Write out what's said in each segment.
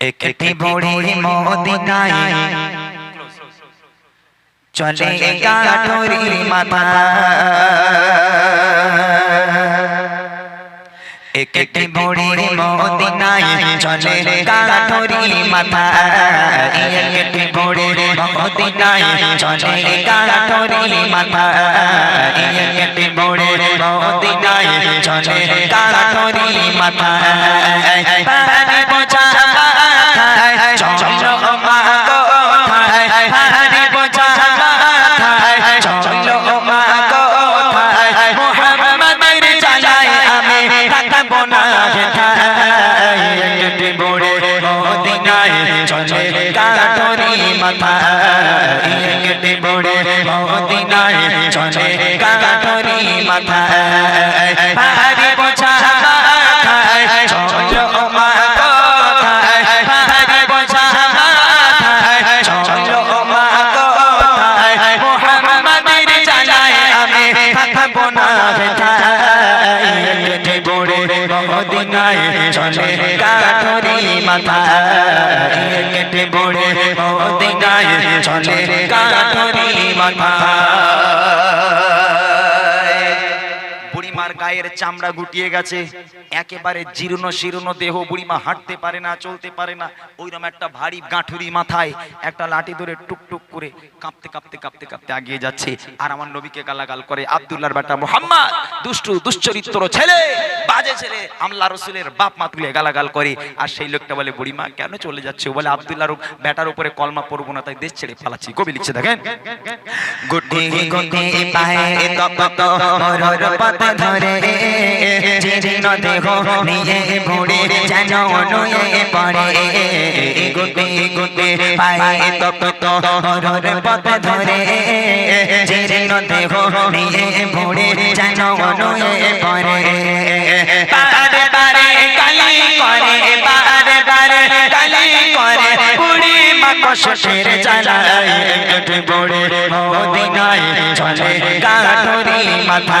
একটি বড়ি মদিনায় চলে কাঠুরি মাথা একটি বড়ি মদিনায় চলে কাঠুরি মাথা একটি বড়ি মদিনায় চলে কাঠুরি মাথা একটি বড়ি মদিনায় চলে কাঠুরি মাথা চলে কাটরি মাথা একটি বড়ে মদিনায় চলে চলে। কাঠরি মাথা। চামড়া গুটিয়ে গেছে। একেবারে জীর্ণ শীর্ণ দেহ বুড়িমা হাঁটতে পারে না চলতে পারে না। ওইরকম একটা ভারী গাঁঠুরি মাথায় একটা লাঠি ধরে টুকটুক করে কাঁপতে কাঁপতে কাঁপতে কাঁপতে আগিয়ে যাচ্ছে। আর আমার নবীকে গালাগাল করে আব্দুল্লাহর বেটা মোহাম্মদ দুষ্টু দুশ্চরিত্র ছেলে বাজে ছেলে। আমলা রসুলের বাপ মা তুলে গালাগাল করে। আর সেই লোকটা বলে বুড়িমা কেন চলে যাচ্ছে? ও বলে আব্দুল্লাহর বেটার উপরে কলমা পড়ব না তাই দেশ ছেড়ে পালাচ্ছি। কবি লিখছে দেখেন। গুটি গুটি পায়ে তপত মরর পথ ধরে। জীর্ণ দেহ নিয়ে বুড়ে যেন নুয়ে পড়ে। গুটি গুটি পায়ে তপত মরর পথ ধরে। জীর্ণ দেহ নিয়ে বুড়ে যেন নুয়ে পড়ে। বারে বারে কালি করে বারে বারে কালি কষ্টের বড়ে মদিনায় চলে। কাঠরি মাথা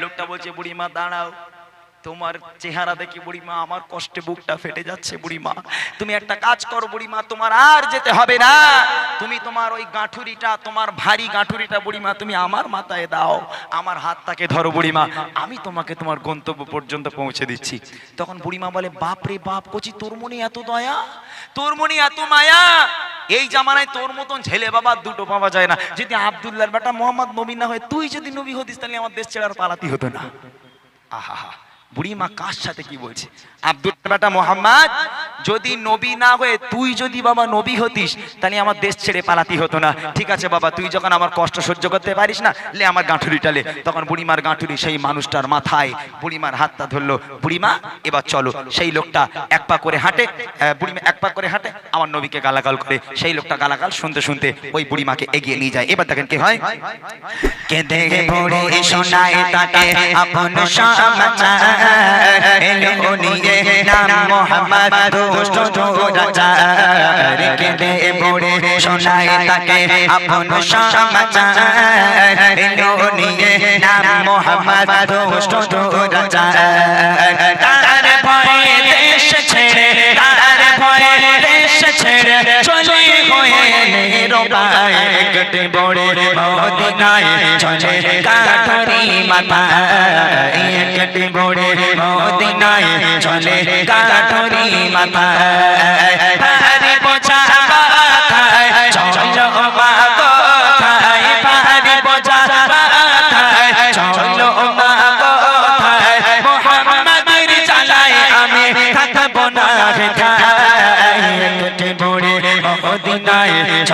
লোকটা বলছে, বুড়িমা, দাঁড়াও। তোমার চেহারা দেখি বুড়িমা, আমার কষ্টে বুকটা ফেটে যাচ্ছে বুড়িমা। তুমি একটা কাজ করো বুড়িমা, তোমার আর যেতে হবে না। তুমি তোমার ওই গাঁঠুরিটা, তোমার ভারী গাঁঠুরিটা বুড়িমা, তুমি আমার মাথায় দাও। আমার হাতটাকে ধরো বুড়িমা। আমি তোমাকে তোমার গন্তব্য পর্যন্ত পৌঁছে দিচ্ছি। তখন বুড়িমা বলে বাপ রে বাপ, কচি তোর মনে এত দয়া? তোর মনে এত মায়া? এই জামানায় তোর মতন ছেলে বাবা দুটো পাওয়া যায় না। যদি আবদুল্লাহ বেটা মোহাম্মদ নবী না হয়, তুই যদি নবী হতিস, তাহলে আমার দেশ ছেড়ে আর পালাতি হতো না। আহা বুড়ি মা কার সাথে কি বলছে? আব্দুল বেটা মোহাম্মদ যদি নবী না হয়ে তুই যদি বাবা নবী হতিস, তাহলে আমার দেশ ছেড়ে পালাতি হতো না। ঠিক আছে বাবা, তুই যখন আমার কষ্ট সহ্য করতে পারিস না, লে আমার গাঁঠুরিটা লে তখন বুড়িমার গাঁঠুরি সেই মানুষটার মাথায় বুড়িমার হাতটা ধরলো, বুড়িমা, এবার চলো। সেই লোকটা এক পা করে হাঁটে বুড়িমা এক পা করে হাঁটে, আমার নবীকে গালাগাল করে। সেই লোকটা গালাগাল শুনতে শুনতে ওই বুড়িমাকে এগিয়ে নিয়ে যায়। এবার দেখেন কি হয়? তাকে আপন সমাচার। এলো নিয়ে নাম মোহাম্মদ। দুষ্ট দুরাচার কেঁদে বুড়ি শোনায় তাকে আপন সমাচার নিয়ে নাম মোহাম্মদ দুরাচার নিরবায় কেটে বড়ে মদিনায় চলে কাঠরি মাথা কেটে বড়ে মদিনায় চলে কাঠরি মাথায় মাথায় আমি থাকব না হেথায় কেটে বড়ে মদিনায়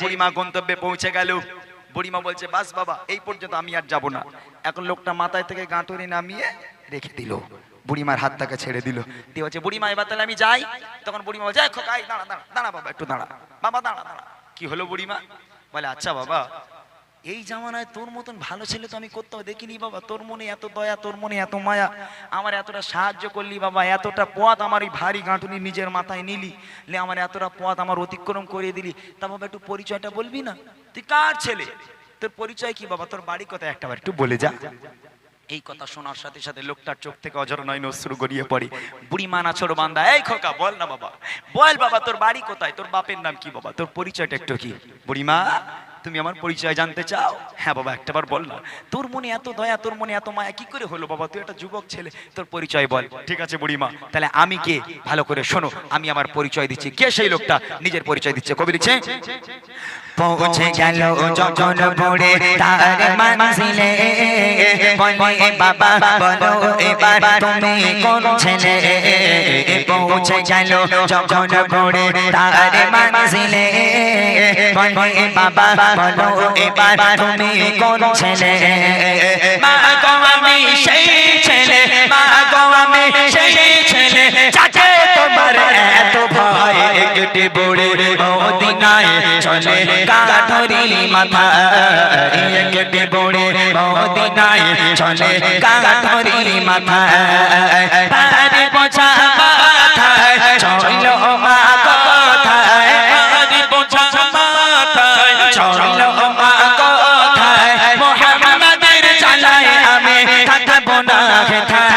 বুড়িমা গন্তব্যে পৌঁছে গেল, বুড়িমা বলছে, বাস বাবা, এই পর্যন্ত আমি আর যাব না। এখন লোকটা মাথায় থেকে গাঁটুরি নামিয়ে রেখে দিল। বুড়িমার হাতটাকে ছেড়ে দিল। দিয়ে বলছে, বুড়িমা, এবার তাহলে আমি যাই। তখন বুড়িমা বলছে, "এই দাঁড়া দাঁড়া দাঁড়া বাবা, একটু দাঁড়া। বাবা, দাঁড়া দাঁড়া। কি হলো বুড়িমা? বলে আচ্ছা বাবা এই জামানায় তোর মতন ভালো ছেলে তো আমি কোথাও দেখিনি বাবা। তোর মনে এত দয়া, তোর মনে এত মায়া। আমার এতটা সাহায্য করলি বাবা, এতটা পথ আমার এই ভারী গাঁটুনি নিজের মাথায় নিলি। লে আমার এতটা পথ আমার অতিক্রম করে দিলি। তা বাবা, একটু পরিচয়টা বলবি না? তুই কার ছেলে? তোর পরিচয় কি বাবা? তোর বাড়ি কোথায়? একটা বার একটু বলে যা। এই কথা শোনার সাথে সাথে লোকটার চোখ থেকে অজর নয়ন অশ্রু গড়িয়ে পড়ে। বুড়ি মানা ছোট বান্দা এই খোকা বল না বাবা বল বাবা তোর বাড়ি কোথায়? তোর বাপের নাম কি বাবা? তোর পরিচয়টা একটু কি? বুড়িমা তুমি আমার পরিচয় জানতে চাও? হ্যাঁ বাবা একটাবার বল না। তোর মনে এত দয়া তোর মনে এত মায়া কি করে হলো বাবা? তুই একটা যুবক ছেলে তোর পরিচয় বল। ঠিক আছে বুড়িমা তাহলে আমি কে? ভালো করে শোনো আমি আমার পরিচয় দিচ্ছি। কে সেই লোকটা? নিজের পরিচয় দিচ্ছে কবি লিখছে? পৌঁছে গেল যখন বুড়ে তার মঞ্জিলে। বলে বাবা বলো এবার তুমি কোন ছেলে? পৌঁছে গেল যখন বুড়ে তার মানসিলে বলে বাবা বলো এবার তুমি কোন ছেলে? মা গো আমি সেই ছেলে মা গো আমি সেই ছেলে চাচে একটি বুড়ে মদিনায় চলে। কাঠরি মাথা একটি বুড়ে মদিনায় চলে। কাঠরি মাথা, তারে বোঝা মাথায় চলো মা না হেথায়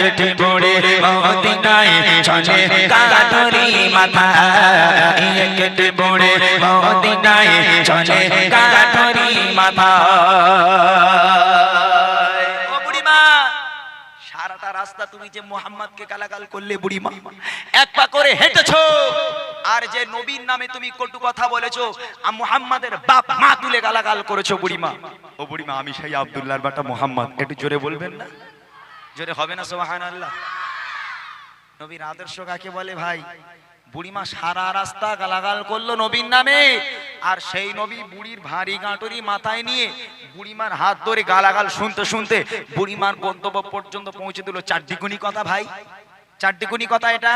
একটি মদিনায় চলে। কাঠরি মাথা একটি বুড়ে মদিনায় চলে কাঠরি মাথা সারাটা রাস্তা তুমি যে মোহাম্মদকে গালাগাল করলে বুড়িমা এক পা করে হেঁটেছো। আর যে নবীর নামে তুমি কটু কথা বলেছ মোহাম্মদের বাপ মা তুলে গালাগাল করেছ বুড়িমা। ও বুড়িমা আমি সেই আব্দুল্লাহর বাটা মোহাম্মদ। একটু জোরে বলবেন না? জোরে হবে না সোহান আল্লাহ নবীর আদর্শ কাকে বলে ভাই? বুড়িমা সারা রাস্তা গালাগাল করল নবীর নামে। আর সেই নবী বুড়ির ভারী গাঁটরি মাথায় নিয়ে বুড়িমার হাত ধরে গালাগাল শুনতে শুনতে বুড়িমার গন্তব্য পর্যন্ত পৌঁছে দিল। চারটিকুনি কথা ভাই। চারটিকুনি কথা এটা।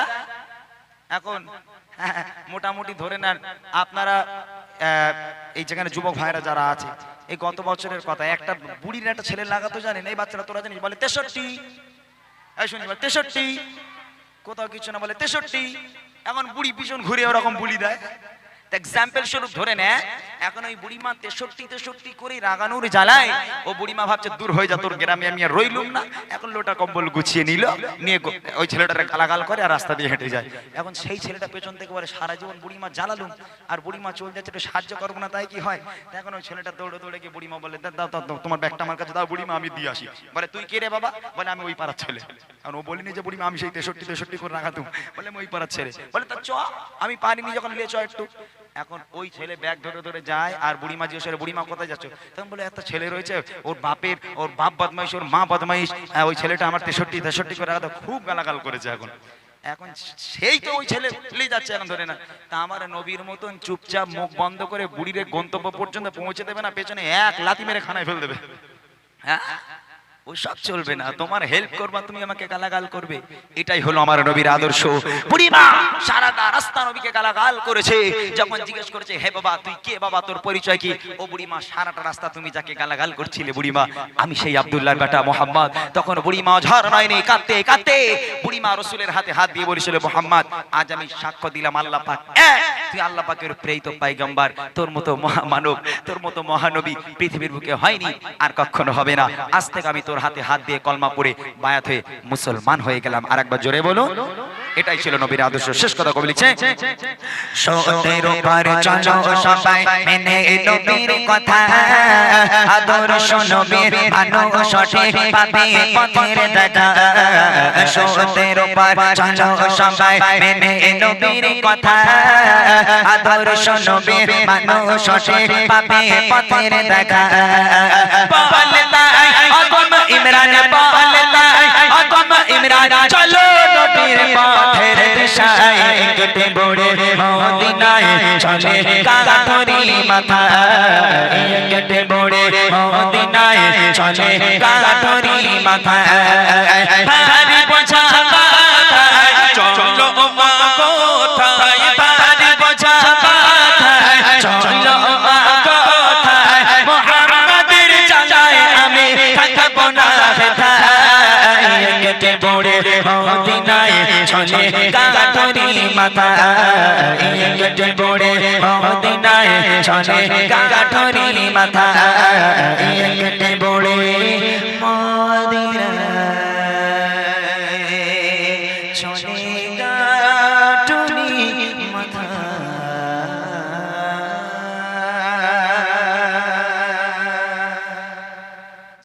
এখন, মোটামুটি ধরে নেন আপনারা এই যেখানে যুবক ভাইরা যারা আছে, এই গত বছরের কথা, একটা বুড়ির একটা ছেলে লাগাতো জানেন, এই বাচ্চারা তোরা জানিস বলে তেষট্টি। শুনি তেষট্টি। কোথাও কিছু না বলে তেষট্টি এখন বুড়ি পিছন ঘুরে ওরকম বুলি দেয়। এক্সাম্পল স্বরূপ ধরে নেয় এখন ওই বুড়িমা তেষট্টি তেষট্টি করে রাগানোর জ্বালায়। ও বুড়িমা ভাবছে দূর হয়ে যা তোর গ্রামে আমি আর রইলুম না। এখন লোটা কম্বল গুছিয়ে নিল নিয়ে ওই ছেলেটার গালাগাল করে আর রাস্তা দিয়ে হেঁটে যায়। এখন সেই ছেলেটা পেছন থেকে বলে সারা জীবন বুড়িমা জ্বালালুম আর বুড়িমা চলে যাচ্ছে একটু সাহায্য করব না তাই কি হয়? এখন ওই ছেলেটা দৌড়ে দৌড়ে গিয়ে বুড়িমা বলে "দাও, দাও তোমার ব্যাগটা আমার কাছে দাও বুড়িমা আমি দিয়ে আসি। বলে তুই কে রে বাবা? বলে আমি ওই পাড়ার ছেলে। কারণ ও বলিনি যে বুড়িমা আমি সেই তেষট্টি তেষট্টি করে রাখাতুম বলে আমি ওই পাড়ার ছেলে। বলে তা চ আমি পারিনি যখন লিয়ে চ একটু। এখন ওই ছেলে ব্যাগ ধরে ধরে যায় আর বুড়িমা জিজ্ঞেস করে বুড়িমা কোথায় যাচ্ছ? তখন বলে একটা ছেলে রয়েছে ওর বাপের ওর বাপ বদমাইশ ওর মা বদমাইশ হ্যাঁ, ওই ছেলেটা আমার তেষট্টি তেষট্টি করে রাখা খুব গালাগাল করেছে এখন। এখন সেই তো ওই ছেলে নিয়ে যাচ্ছে এখন ধরে না। তা আমার নবীর মতন চুপচাপ মুখ বন্ধ করে বুড়ির গন্তব্য পর্যন্ত পৌঁছে দেবে না পেছনে এক লাথি মেরে খানায় ফেল দেবে। হ্যাঁ? ওসব চলবে না। তোমার হেল্প করবা তুমি আমাকে গালাগাল করবে। এটাই হলো আমার নবীর আদর্শ। বুড়িমা সারাটা রাস্তা নবীকে গালাগাল করেছে। যখন জিজ্ঞেস করেছে হে বাবা তুই কে বাবা? তোর পরিচয় কি? ও বুড়িমা সারাটা রাস্তা তুমি যাকে গালাগাল করছিলে বুড়িমা আমি সেই আব্দুল্লাহর বেটা মোহাম্মদ। তখন বুড়িমা ঝড় নয়নি কাঁদতে কাঁদতে বুড়িমা রসুলের হাতে হাত দিয়ে বলেছিল মোহাম্মদ আজ আমি সাক্ষ্য দিলাম আল্লাহ পাক এক, তুই আল্লাহ পাকের প্রেরিত পাইগম্বার, তোর মতো মহামানব তোর মতো মহানবী পৃথিবীর বুকে হয়নি, আর কখনো হবে না। আজ থেকে আমি তোর হাতে হাত দিয়ে কলমা পড়ে বায়াত হয়ে মুসলমান হয়ে গেলাম। আর একবার জোরে বলো এটাই ছিল নবীর আদর্শ। শেষ কথা কবি লিখছে সতের উপর চলো সবাই মেনে নবীর কথা। আদর্শ নবীর ভালো সঠিক পাবে পথের দেখা। সতের উপর চলো সবাই মেনে নবীর কথা। আদর্শ ভালো সঠিক পাবে পথের দেখা। বলতা অগম ইমরান বলতা অগম ইমরান, চলো নবীর পথের দিশায়। কেটে বড়ে মদিনায় চলে কাঠরি মাথা কেটে বড়ে মদিনায় চলে কাঠরি মাথা চলে কাঠরি মাথা কেটে বড়ে মদিনায় চলে কাঠরি মাথা কেটে বড়ে মদিনায়।